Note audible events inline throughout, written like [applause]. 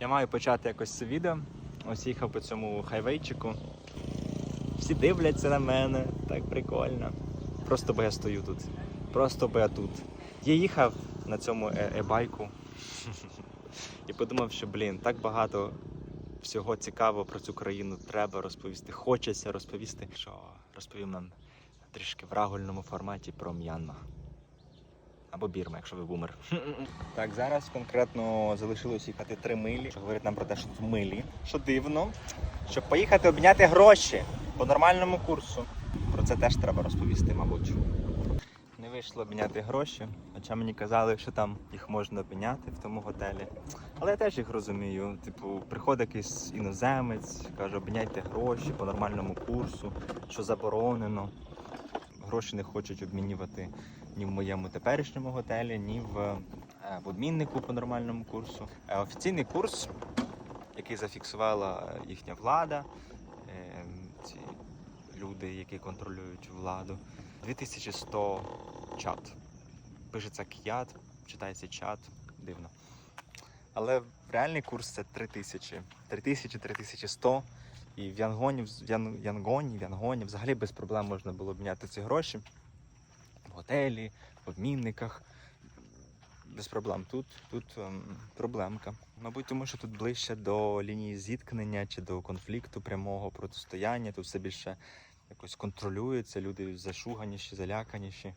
Я маю почати якось це відео. Ось їхав по цьому хайвейчику. Всі дивляться на мене, так прикольно. Просто бо я стою тут. Просто бо я тут. Я їхав на цьому е- е-байку [laughs] і подумав, що блін, так багато всього цікавого про цю країну треба розповісти. Хочеться розповісти, що розповім нам трішки в рагульному форматі про М'янма. Або Бірма, якщо ви бумер. Так, зараз конкретно залишилось їхати три милі. Що говорить нам про те, що тут милі. Що дивно, щоб поїхати обміняти гроші по нормальному курсу. Про це теж треба розповісти, мабуть. Не вийшло обміняти гроші, хоча мені казали, що там їх можна обміняти в тому готелі. Але я теж їх розумію. Типу, приходить якийсь іноземець, каже, обміняйте гроші по нормальному курсу, що заборонено. Гроші не хочуть обмінювати ні в моєму теперішньому готелі, ні в, е, в обміннику по нормальному курсу. Е, Офіційний курс, який зафіксувала їхня влада, е, ці люди, які контролюють владу, 2100 чат. Пишеться к'ят, читається чат, дивно. Але реальний курс це 3000. 3000, 3100. І в Янгоні, в Янгоні, в Янгоні взагалі без проблем можна було обміняти ці гроші в готелі, в обмінниках. Без проблем. Тут, тут ем, проблемка. Мабуть, тому що тут ближче до лінії зіткнення чи до конфлікту прямого протистояння. Тут все більше якось контролюється, люди зашуганіші, заляканіші.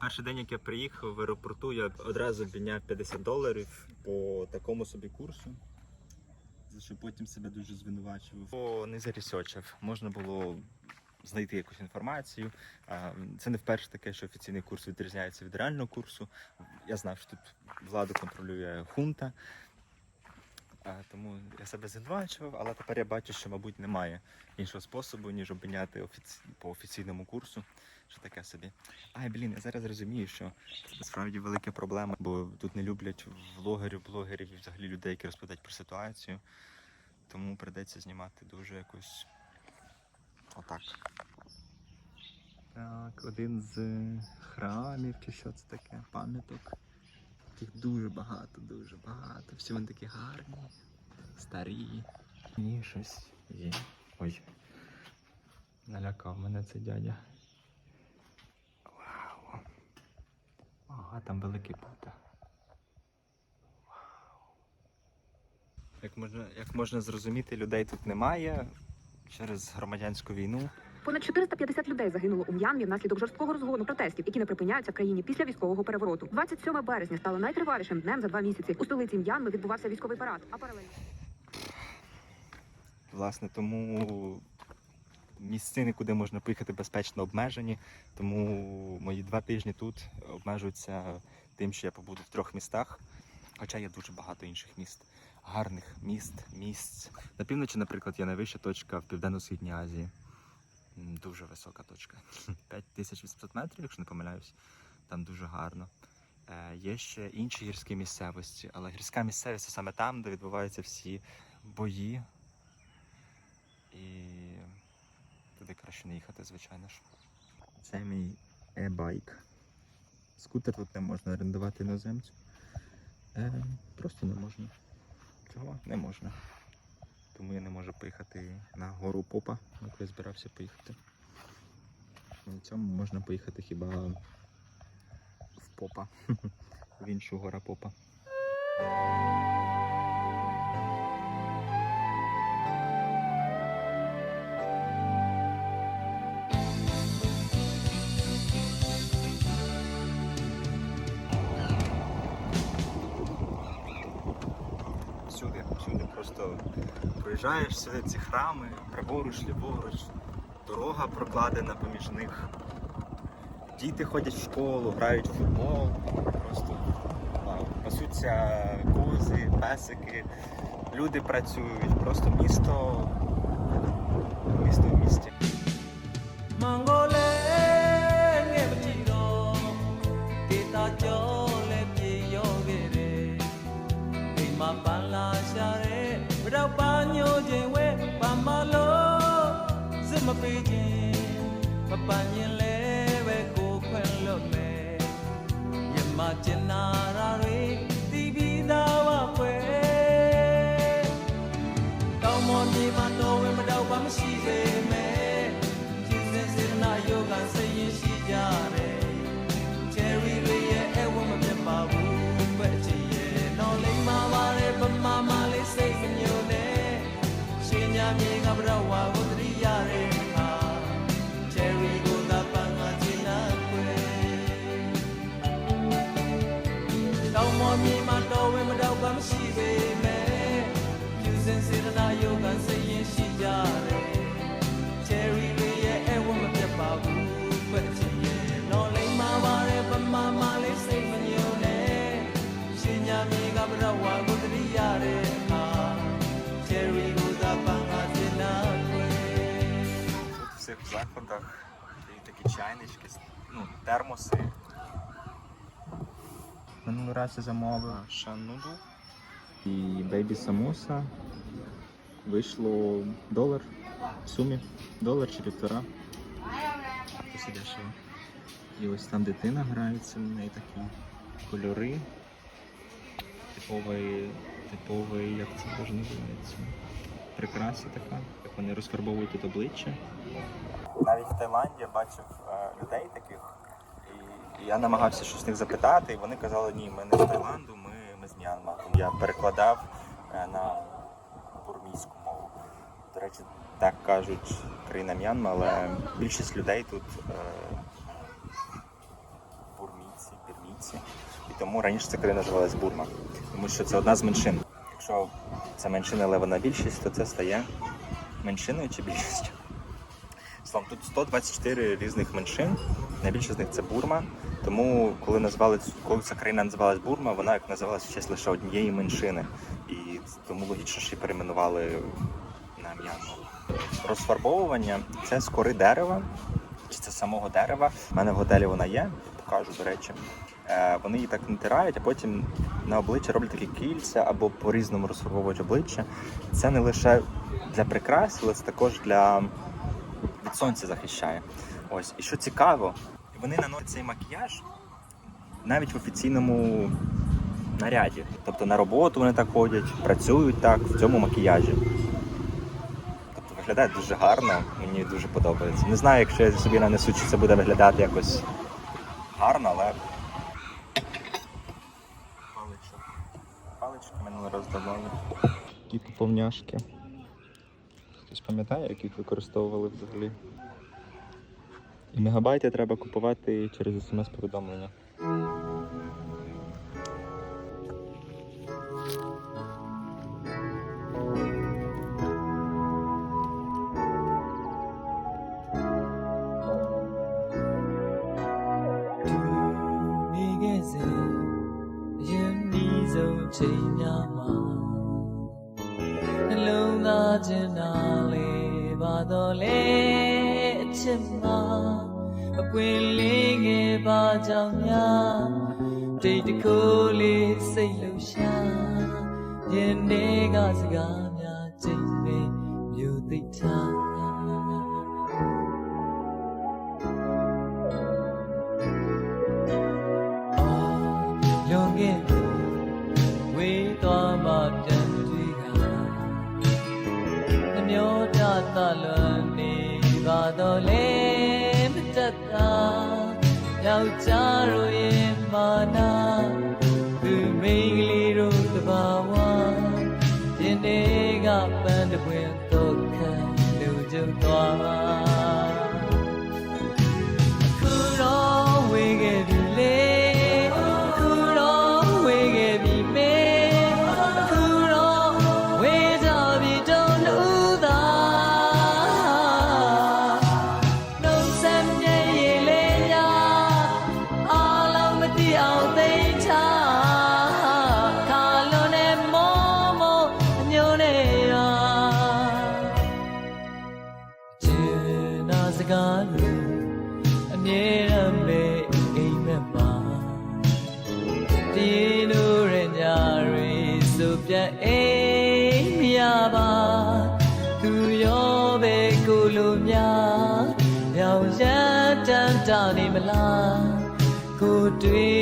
Перший день, як я приїхав в аеропорту, я одразу підняв 50 доларів по такому собі курсу. За що потім себе дуже звинувачував. Бо не зарісочив. Можна було знайти якусь інформацію. Це не вперше таке, що офіційний курс відрізняється від реального курсу. Я знав, що тут владу контролює хунта. Тому я себе звинувачував, але тепер я бачу, що, мабуть, немає іншого способу, ніж обміняти офіці... по офіційному курсу. Що таке собі. Ай, блін, я зараз розумію, що це насправді велика проблема, бо тут не люблять влогерів, блогерів і взагалі людей, які розповідають про ситуацію. Тому прийдеться знімати дуже якось отак. Так, один з храмів, чи що це таке, пам'яток. Їх дуже багато, дуже багато. Всі вони такі гарні, старі. І щось є. Ой. Налякав мене цей дядя. Вау. Ага, там великий Будда. Вау. Як можна, як можна зрозуміти, людей тут немає через громадянську війну. Понад 450 людей загинуло у М'янмі внаслідок жорсткого розгону протестів, які не припиняються в країні після військового перевороту. 27 березня стало найтривалішим днем за два місяці. У столиці М'янми відбувався військовий парад, а паралельно Власне, тому місцини, куди можна поїхати безпечно обмежені. Тому мої два тижні тут обмежуються тим, що я побуду в трьох містах. Хоча є дуже багато інших міст, гарних міст, місць. На півночі, наприклад, є найвища точка в Південно-Східній Азії. Дуже висока точка. [laughs] 5800 метрів, якщо не помиляюсь. Там дуже гарно. Е, Є ще інші гірські місцевості, але гірська місцевість це саме там, де відбуваються всі бої. І туди краще не їхати, звичайно ж. Це мій e-байк. Скутер тут не можна орендувати іноземцю. Е, просто не можна. Чого? Не можна. Тому я не можу поїхати на гору попа, яку я збирався поїхати. На цьому можна поїхати хіба в попа. [laughs] В іншу гора попа. Проїжджаєш сюди ці храми, праворуч, ліворуч, дорога прокладена поміж них. Діти ходять в школу, грають в футбол, просто пасуться кози, песики, люди працюють, просто місто, місто в місті. တဲ့ဘရောက်ပါညိုခြင်းဝဲပန်းမလို့စစ်မပေးခြင်းမပန်းရင်လည်းပဲကိုခွင့်လွတ်မယ်မြမကျင်နာရာတွေတီးပြီးသားပါခွဲမြေမှာတော်ဝင်မတော့ဘာမရှိစေမဲ့ကျင်းစင်စေတနာယောဂစိတ်ရင်ရှိကြတယ် မော်မြေမှာတော်ဝင်မတော့ဘာမရှိပေမဲ့ကျူစင်စေတနာယောဂစိတ်ရင်ရှိကြတယ် cherry တွေရဲ့အဝတ်မပြတ်ပါဘူးပဲချင်ရဲ့တော့လိမ့်မာပါလေပမာမလေးစိတ်မညိုနဲ့ရှင်ညာမြေကဘရဝါကိုတရိရတဲ့အခါ cherry ကိုသာပန်းကချင်နာခွေ Тут в цих закладах є такі чайнички, ну, термоси. Минулий раз я замовив шануду і бейбі самоса. Вийшло долар в сумі. Долар чи півтора. Досить дешево. І ось там дитина грається, в неї такі кольори. Типовий, типовий, як це теж називається? Прикраса така, як вони розфарбовують тут обличчя. Навіть в Таїланді я бачив е, людей таких, я намагався щось з них запитати, і вони казали, ні, ми не з Таїланду, ми, ми з М'янма. Я перекладав е, на бурмійську мову. До речі, так кажуть країна М'янма, але більшість людей тут е, бурмійці, бірмійці. І тому раніше ця країна називалась Бурма, тому що це одна з меншин. Якщо це меншина, але вона більшість, то це стає меншиною чи більшістю. Словом, тут 124 різних меншин. Найбільше з них це Бурма. Тому, коли назвали коли ця країна називалась Бурма, вона як називалась в честь лише однієї меншини. І тому логічно, її перейменували на М'янму. Розфарбовування це з кори дерева, чи це самого дерева. У мене в готелі вона є, покажу, до речі. Е, Вони її так натирають, а потім на обличчя роблять такі кільця або по-різному розфарбовують обличчя. Це не лише для прикрас, але це також для від сонця захищає. Ось. І що цікаво, вони наносять цей макіяж навіть в офіційному наряді. Тобто на роботу вони так ходять, працюють так в цьому макіяжі. Тобто виглядає дуже гарно, мені дуже подобається. Не знаю, якщо я собі нанесу, чи це буде виглядати якось гарно, але. Паличок. Палички минулий раз давали. Такі поповняшки. Хтось пам'ятає, як їх використовували взагалі? І мегабайти треба купувати через смс-повідомлення. Luna Janale Badole Chimma ပွင့်လင်းခဲ့ပါကြောင့်များတိတ်တခိုးလေးစိတ်လှူရှာယင်းနေ့ကစကားများချိန်ပဲမြို့သိထားမျောတသလွန်နေပါတော့လေ ယောက်ျားတို့ရဲ့မာနာသူမိန်းကလေးတို့တဘာဝဒီနေ့ကပန်းတပွင့် လိုများရောင်ရမ်းတမ်းတာနေမလားကိုတွေ့ရင်